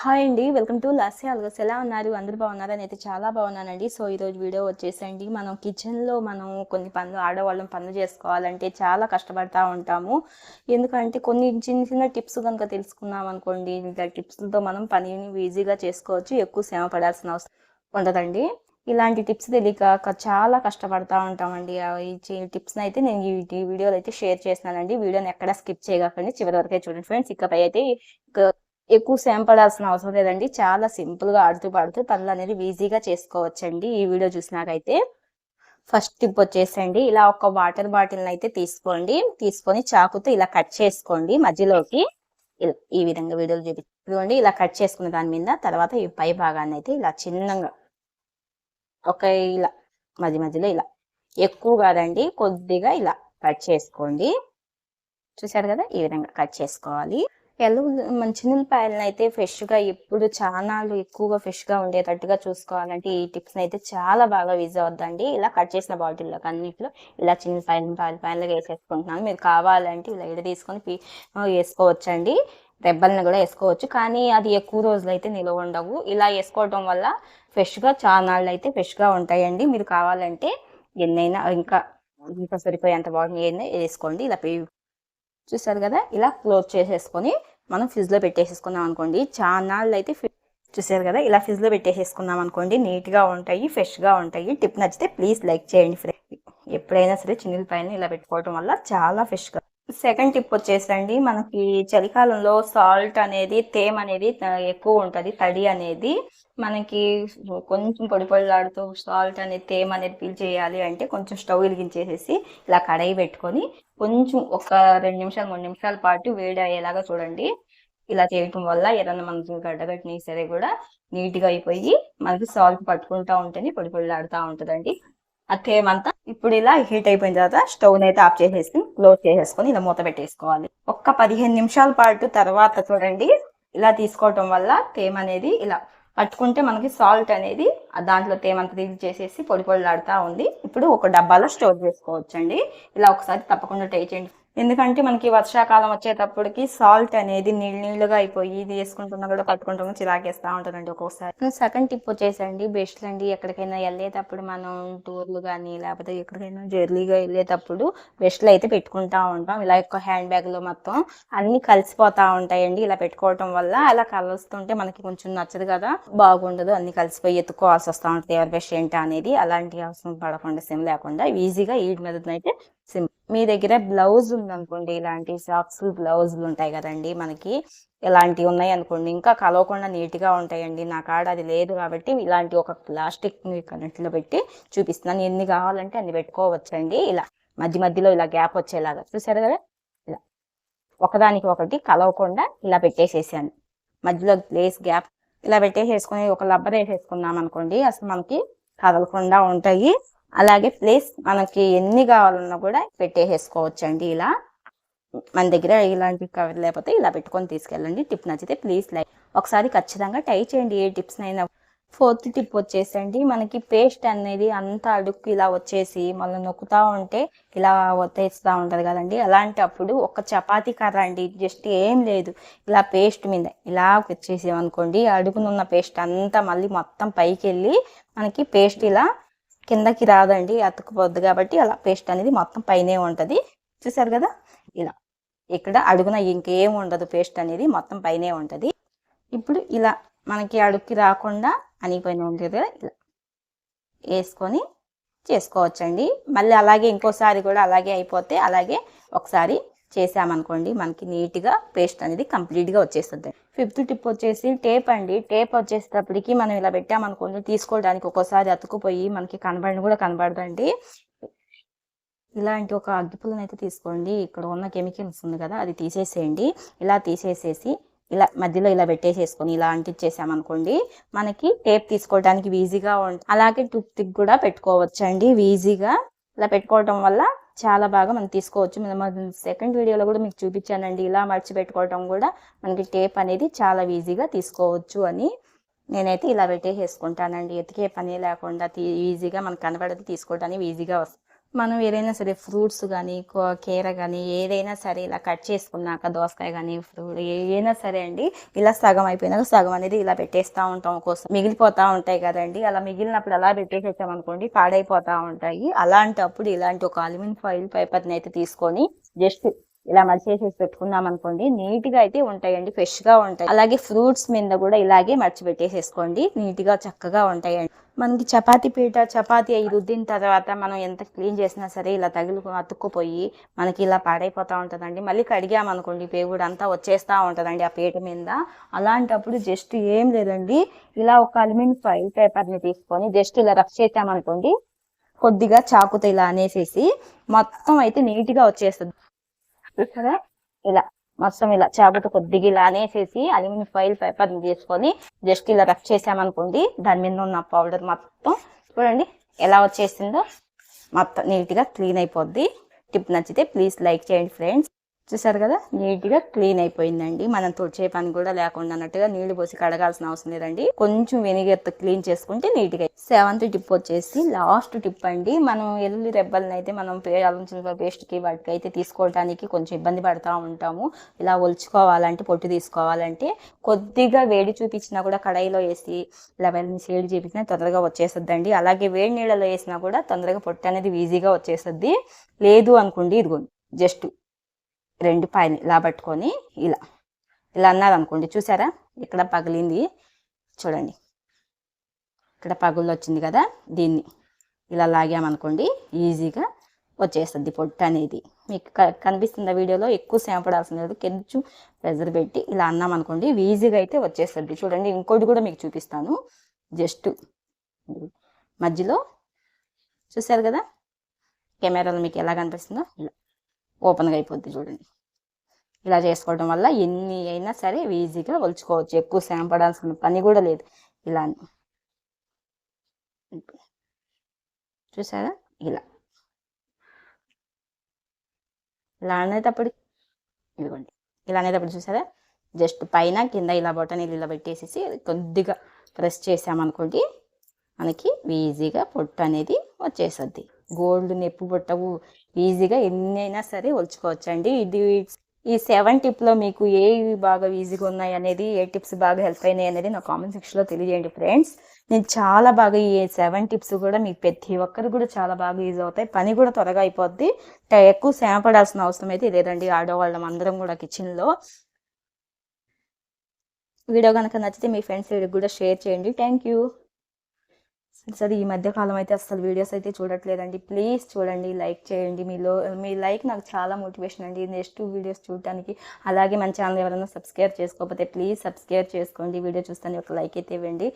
Hi అండి. Welcome to Lasya అల్గస్. ఎలా ఉన్నారు? అందరూ బాగున్నారా? అయితే చాలా బాగున్నానండి. సో ఈరోజు వీడియో వచ్చేసండి. మనం కిచెన్లో మనం కొన్ని పనులు ఆడవాళ్ళం పనులు చేసుకోవాలంటే చాలా కష్టపడతా ఉంటాము. ఎందుకంటే కొన్ని చిన్న చిన్న టిప్స్ కనుక తెలుసుకున్నాం అనుకోండి. ఇంకా టిప్స్తో మనం పనిని ఈజీగా చేసుకోవచ్చు. ఎక్కువ శ్రమ పడాల్సిన అవసరం ఉండదండి. ఇలాంటి టిప్స్ తెలియక చాలా కష్టపడతా ఉంటామండి. ఈ టిప్స్ని అయితే నేను ఈ వీడియోలో అయితే షేర్ చేస్తున్నానండి. వీడియోని ఎక్కడ స్కిప్ చేయకండి. చివరి వరకే చూడండి. ఫ్రెండ్స్ ఇకపై అయితే ఎక్కువ సేమ్ పడాల్సిన అవసరం లేదండి. చాలా సింపుల్గా ఆడుతూ పాడుతూ పనులు అనేది ఈజీగా చేసుకోవచ్చండి ఈ వీడియో చూసినాకైతే ఫస్ట్ టిప్ వచ్చేసండి. ఇలా ఒక వాటర్ బాటిల్ అయితే తీసుకోండి. తీసుకొని చాకుతో ఇలా కట్ చేసుకోండి మధ్యలోకి. ఈ విధంగా వీడియోలు చూపించుకోండి ఇలా కట్ చేసుకున్న దాని మీద తర్వాత ఈ పై భాగాన్ని అయితే ఇలా చిన్నగా ఒక ఇలా మధ్య మధ్యలో ఇలా ఎక్కువ కాదండి. కొద్దిగా ఇలా కట్ చేసుకోండి. చూసారు కదా? ఈ విధంగా కట్ చేసుకోవాలి. ఎల్లో మన చిన్నపాయలను అయితే ఫ్రెష్గా ఎప్పుడు చానాలు ఎక్కువగా ఫ్రెష్గా ఉండేటట్టుగా చూసుకోవాలంటే ఈ టిప్స్ని అయితే చాలా బాగా యూజ్ అవుద్దండి ఇలా కట్ చేసిన బాటిల్లో అన్నిట్లో ఇలా చిన్న పాయలు పాయలు పాయలుగా వేసేసుకుంటున్నాను. మీరు కావాలంటే ఇలా ఇడ తీసుకొని పీ- వేసుకోవచ్చండి. రెబ్బల్ని కూడా వేసుకోవచ్చు. కానీ అది ఎక్కువ రోజులు అయితే నిల్వ ఉండవు. ఇలా వేసుకోవటం వల్ల ఫ్రెష్గా చానాళ్ళు అయితే ఫ్రెష్గా ఉంటాయండి. మీరు కావాలంటే ఎన్నైనా ఇంకా ఇంకా సరిపోయేంత బాటిల్ ఏదైనా వేసుకోండి. ఇలా పే- చూసారు కదా? ఇలా క్లోజ్ చేసేసుకొని మనం ఫ్రిడ్జ్లో పెట్టేసేసుకున్నాం అనుకోండి. చానాళ్ళు అయితే చూసారు కదా? ఇలా ఫ్రిడ్జ్లో పెట్టేసేసుకున్నాం అనుకోండి. నీట్గా ఉంటాయి ఫ్రెష్గా ఉంటాయి. టిప్ నచ్చితే ప్లీజ్ లైక్ చేయండి ఫ్రెండ్ ఎప్పుడైనా సరే చిన్న పైన ఇలా పెట్టుకోవడం వల్ల చాలా ఫ్రెష్గా సెకండ్ టిప్ వచ్చేసండి. మనకి చలికాలంలో సాల్ట్ అనేది తేమ అనేది ఎక్కువ ఉంటది. తడి అనేది. మనకి కొంచెం పొడి పొడిలాడుతూ సాల్ట్ అనేది తేమ అనేది ఫీల్ చేయాలి అంటే కొంచెం స్టవ్ వెలిగించేసేసి ఇలా కడాయి పెట్టుకొని కొంచెం ఒక రెండు నిమిషాలు మూడు నిమిషాల పాటు వేడి అయ్యేలాగా చూడండి. ఇలా చేయటం వల్ల ఏదైనా మనకి గడ్డగట్టిన సరే కూడా నీట్గా అయిపోయి మనకి సాల్ట్ పట్టుకుంటా ఉంటేనే పొడి పొడిలాడుతూ ఉంటుందండి. ఆ తేమంతా ఇప్పుడు ఇలా హీట్ అయిపోయిన తర్వాత స్టవ్ అయితే ఆఫ్ చేసేసి క్లోజ్ చేసేసుకొని ఇలా మూత పెట్టేసుకోవాలి. ఒక్క పదిహేను నిమిషాల పాటు తర్వాత చూడండి. ఇలా తీసుకోవటం వల్ల తేమ అనేది ఇలా పట్టుకుంటే మనకి సాల్ట్ అనేది దాంట్లో దాంట్లో తేమంతా తీసి చేసేసి పొడి పొడిలాడుతూ ఉంది. ఇప్పుడు ఒక డబ్బాలో స్టోర్ చేసుకోవచ్చండి. ఇలా ఒకసారి తప్పకుండా ట్రై చేయండి. ఎందుకంటే మనకి వర్షాకాలం వచ్చేటప్పటికి సాల్ట్ అనేది నీళ్ళు నీళ్ళుగా అయిపోయి ఇది వేసుకుంటున్నా కూడా కట్టుకుంటాము చిరాకేస్తా ఉంటుందండి ఒక్కొక్కసారి సెకండ్ టిప్ వచ్చేసండి బెస్ట్ అండి. ఎక్కడికైనా వెళ్ళేటప్పుడు మనం టూర్లు కానీ లేకపోతే ఎక్కడికైనా జర్నీగా వెళ్ళేటప్పుడు బెస్ట్లు అయితే పెట్టుకుంటా ఉంటాం. ఇలా ఎక్కువ హ్యాండ్ బ్యాగ్లో మొత్తం అన్ని కలిసిపోతా ఉంటాయండి. ఇలా పెట్టుకోవటం వల్ల అలా కలుస్తుంటే మనకి కొంచెం నచ్చదు కదా బాగుండదు. అన్ని కలిసిపోయి ఎత్తుకోవాల్సి వస్తూ ఉంటుంది. ఎవరి బెస్ట్ ఏంటా అనేది అలాంటి అవసరం పడకుండా సిమ్ లేకుండా ఈజీగా ఈ మీద అయితే సిమ్ మీ దగ్గర బ్లౌజ్ ఉందనుకోండి ఇలాంటి సాక్స్ బ్లౌజులు ఉంటాయి కదండి మనకి. ఇలాంటివి ఉన్నాయి అనుకోండి ఇంకా కలవకుండా నీట్గా ఉంటాయండి. నా కాడ అది లేదు కాబట్టి ఇలాంటి ఒక ప్లాస్టిక్ కనెక్ట్లో పెట్టి చూపిస్తున్నాను. ఎన్ని కావాలంటే అన్ని పెట్టుకోవచ్చండి. ఇలా మధ్య మధ్యలో ఇలా గ్యాప్ వచ్చేలాగా చూసారు కదా? ఇలా ఒకదానికి ఒకటి కలవకుండా ఇలా పెట్టేసేసాను. మధ్యలో ప్లేస్ గ్యాప్ ఇలా పెట్టేసేసుకొని ఒక లబ్బర్ వేసేసుకున్నాం అనుకోండి. అసలు మనకి కదలకుండా ఉంటాయి. అలాగే ప్లేస్ మనకి ఎన్ని కావాలన్నా కూడా పెట్టేసేసుకోవచ్చండి ఇలా. మన దగ్గర ఇలాంటి కవర్ లేకపోతే ఇలా పెట్టుకొని తీసుకెళ్ళండి. టిప్ నచ్చితే ప్లీజ్ లైక్. ఒకసారి ఖచ్చితంగా ట్రై చేయండి ఏ టిప్స్ అయినా ఫోర్త్ టిప్ వచ్చేసండి. మనకి పేస్ట్ అనేది అంత అడుక్కు ఇలా వచ్చేసి మళ్ళీ నొక్కుతా ఉంటే ఇలా ఒత్తేస్తూ ఉంటుంది కదండి. అలాంటప్పుడు ఒక చపాతీ కర్ర అండి. జస్ట్ ఏం లేదు. ఇలా పేస్ట్ మీద ఇలా వచ్చేసామనుకోండి. అడుగునున్న పేస్ట్ అంతా మళ్ళీ మొత్తం పైకి వెళ్ళి మనకి పేస్ట్ ఇలా కిందకి రాదండి అతుక్కుపోద్ది కాబట్టి అలా పేస్ట్ అనేది మొత్తం పైనే ఉంటుంది. చూసారు కదా? ఇలా. ఇక్కడ అడుగున ఇంకేం ఉండదు పేస్ట్ అనేది మొత్తం పైనే ఉంటుంది. ఇప్పుడు ఇలా మనకి అడుగుకి రాకుండా అనిపోయిన ఉంటుంది కదా ఇలా వేసుకొని చేసుకోవచ్చండి. మళ్ళీ అలాగే ఇంకోసారి కూడా అలాగే అయిపోతే అలాగే ఒకసారి చేసామనుకోండి మనకి నీట్గా పేస్ట్ అనేది కంప్లీట్గా వచ్చేస్తుంది ఫిఫ్త్ టిప్ వచ్చేసి టేప్ అండి. టేప్ వచ్చేటప్పటికి మనం ఇలా పెట్టామనుకోండి తీసుకోవడానికి ఒక్కోసారి అతుకుపోయి మనకి కనబడిన కూడా కనబడదండి. ఇలాంటి ఒక అగ్గిపుల్లను అయితే తీసుకోండి. ఇక్కడ ఉన్న కెమికల్స్ ఉంది కదా అది తీసేసేయండి. ఇలా తీసేసేసి ఇలా మధ్యలో ఇలా పెట్టేసేసుకొని ఇలా అంటించేసామనుకోండి మనకి టేప్ తీసుకోవడానికి ఈజీగా ఉంటుంది అలాగే టుక్ పిక్ కూడా పెట్టుకోవచ్చండి. ఈజీగా ఇలా పెట్టుకోవడం వల్ల చాలా బాగా మనం తీసుకోవచ్చు. మనం సెకండ్ వీడియోలో కూడా మీకు చూపించానండి. ఇలా మర్చిపెట్టుకోవడం కూడా మనకి టేప్ అనేది చాలా ఈజీగా తీసుకోవచ్చు అని నేనైతే ఇలా పెట్టేసేసుకుంటానండి. ఎతికే పని లేకుండా ఈజీగా మనకు కనబడదు తీసుకోవడానికి ఈజీగా వస్తుంది మనం ఏదైనా సరే ఫ్రూట్స్ కానీ కీర కానీ ఏదైనా సరే ఇలా కట్ చేసుకున్నాక దోసకాయ కానీ ఫ్రూట్ ఏదైనా సరే అండి ఇలా సగం అయిపోయినాక సగం అనేది ఇలా పెట్టేస్తూ ఉంటాం కోసం. మిగిలిపోతూ ఉంటాయి కదండి అలా మిగిలినప్పుడు అలా పెట్టేసేసామనుకోండి పాడైపోతూ ఉంటాయి. అలాంటప్పుడు ఇలాంటి ఒక అల్యూమినియం ఫాయిల్ పేపర్ని అయితే తీసుకొని జస్ట్ ఇలా మడిచేసేసి పెట్టుకున్నాం అనుకోండి. నీట్గా అయితే ఉంటాయండి. ఫ్రెష్గా ఉంటాయి. అలాగే ఫ్రూట్స్ మీద కూడా ఇలాగే మడిచి పెట్టేసేసుకోండి నీట్గా చక్కగా ఉంటాయండి. మనకి చపాతీ పీట చపాతీ అయి రుద్దిన తర్వాత మనం ఎంత క్లీన్ చేసినా సరే ఇలా తగులు అతుక్కుపోయి మనకి ఇలా పాడైపోతూ ఉంటుందండి. మళ్ళీ కడిగామనుకోండి పేగుడు అంతా వచ్చేస్తూ ఉంటుందండి ఆ పీట మీద. అలాంటప్పుడు జస్ట్ ఏం లేదండి. ఇలా ఒక అల్యూమినియం ఫైల్ పేపర్ని తీసుకొని జస్ట్ ఇలా రఫ్ చేసామనుకోండి కొద్దిగా చాకుతో ఇలా అనేసేసి మొత్తం అయితే నీట్గా వచ్చేస్తుంది. చూసారా? ఇలా మొత్తం ఇలా చేపతో కొద్దిగా ఇలా అనేసేసి అల్యూమినియం ఫైల్ పేపర్ తీసుకొని జస్ట్ ఇలా రఫ్ చేసామనుకోండి దాని మీద ఉన్న పౌడర్ మొత్తం చూడండి ఎలా వచ్చేసిందో మొత్తం నీట్గా క్లీన్ అయిపోద్ది. టిప్ నచ్చితే ప్లీజ్ లైక్ చేయండి ఫ్రెండ్స్. చూసారు కదా? నీట్గా క్లీన్ అయిపోయిందండి. మనం తుడిచే పని కూడా లేకుండా అన్నట్టుగా నీళ్ళు పోసి కడగాల్సిన అవసరం లేదండి. కొంచెం వెనిగర్తో క్లీన్ చేసుకుంటే నీట్గా సెవెంత్ టిప్ వచ్చేసి లాస్ట్ టిప్ అండి. మనం ఎల్లుల్లి రెబ్బల్ని అయితే మనం ఆలోచించిన పేస్ట్కి వాటికి అయితే తీసుకోవడానికి కొంచెం ఇబ్బంది పడుతూ ఉంటాము. ఇలా ఒలుచుకోవాలంటే పొట్టు తీసుకోవాలంటే కొద్దిగా వేడి చూపించినా కూడా కడాయిలో వేసి ఇలా వెళ్ళి వేడి చూపించినా తొందరగా వచ్చేస్తుందండి. అలాగే వేడి నీళ్ళలో వేసినా కూడా తొందరగా పొట్టు అనేది ఈజీగా వచ్చేస్తుంది. లేదు అనుకోండి ఇదిగోండి జస్ట్ రెండు పైన ఇలా పట్టుకొని ఇలా. ఇలా అన్నారు అనుకోండి చూసారా? ఇక్కడ పగిలింది. చూడండి. ఇక్కడ పగులు వచ్చింది కదా దీన్ని. ఇలా లాగామనుకోండి ఈజీగా వచ్చేస్తుంది పొట్టు అనేది. మీకు కనిపిస్తున్న వీడియోలో? ఎక్కువ సేమ పడాల్సిన లేదు. కొంచెం ప్రెజర్ పెట్టి ఇలా అన్నాం అనుకోండి ఈజీగా అయితే వచ్చేస్తుంది. చూడండి ఇంకోటి కూడా మీకు చూపిస్తాను. జస్ట్ మధ్యలో చూసారు కదా? కెమెరాలో మీకు ఎలా కనిపిస్తుందో? ఇలా. ఓపెన్గా అయిపోద్ది చూడండి. ఇలా చేసుకోవడం వల్ల ఎన్ని అయినా సరే ఈజీగా ఒలుచుకోవచ్చు. ఎక్కువ శ్రమ పడాల్సిన పని కూడా లేదు. ఇలా చూసారా? ఇలా. ఇలా అనేటప్పుడు ఇదిగోండి. ఇలా అనేటప్పుడు చూసారా? జస్ట్ పైన కింద ఇలా బొటనీలు ఇలా పెట్టేసేసి కొద్దిగా ప్రెస్ చేసామనుకోండి మనకి ఈజీగా పొట్టు అనేది వచ్చేస్తుంది. గోల్డ్ నెప్పు పొట్టవు. ఈజీగా ఎన్నైనా సరే ఒలుచుకోవచ్చండి. ఇది ఈ సెవెన్ టిప్లో మీకు ఏ బాగా ఈజీగా ఉన్నాయి అనేది ఏ టిప్స్ బాగా హెల్ప్ అయినాయి అనేది నా కామెంట్ సెక్షన్లో తెలియజేయండి ఫ్రెండ్స్. నేను చాలా బాగా ఈ సెవెన్ టిప్స్ కూడా మీకు ప్రతి ఒక్కరు కూడా చాలా బాగా యూజ్ అవుతాయి. పని కూడా త్వరగా అయిపోద్ది. ఎక్కువ శ్రమ పడాల్సిన అవసరం అయితే లేదండి ఆడవాళ్ళం అందరం కూడా కిచెన్లో వీడియో కనుక నచ్చితే మీ ఫ్రెండ్స్ కూడా షేర్ చేయండి. థ్యాంక్ యూ సరే ఈ మధ్య కాలం అయితే అసలు వీడియోస్ అయితే చూడట్లేదండి. ప్లీజ్ చూడండి లైక్ చేయండి. మీలో మీ లైక్ నాకు చాలా మోటివేషన్ అండి. నెక్స్ట్ వీడియోస్ చూడటానికి అలాగే మన ఛానల్ ఎవరైనా సబ్స్క్రైబ్ చేసుకోకపోతే ప్లీజ్ సబ్స్క్రైబ్ చేసుకోండి. వీడియో చూస్తాను ఒక లైక్ అయితే ఇవ్వండి.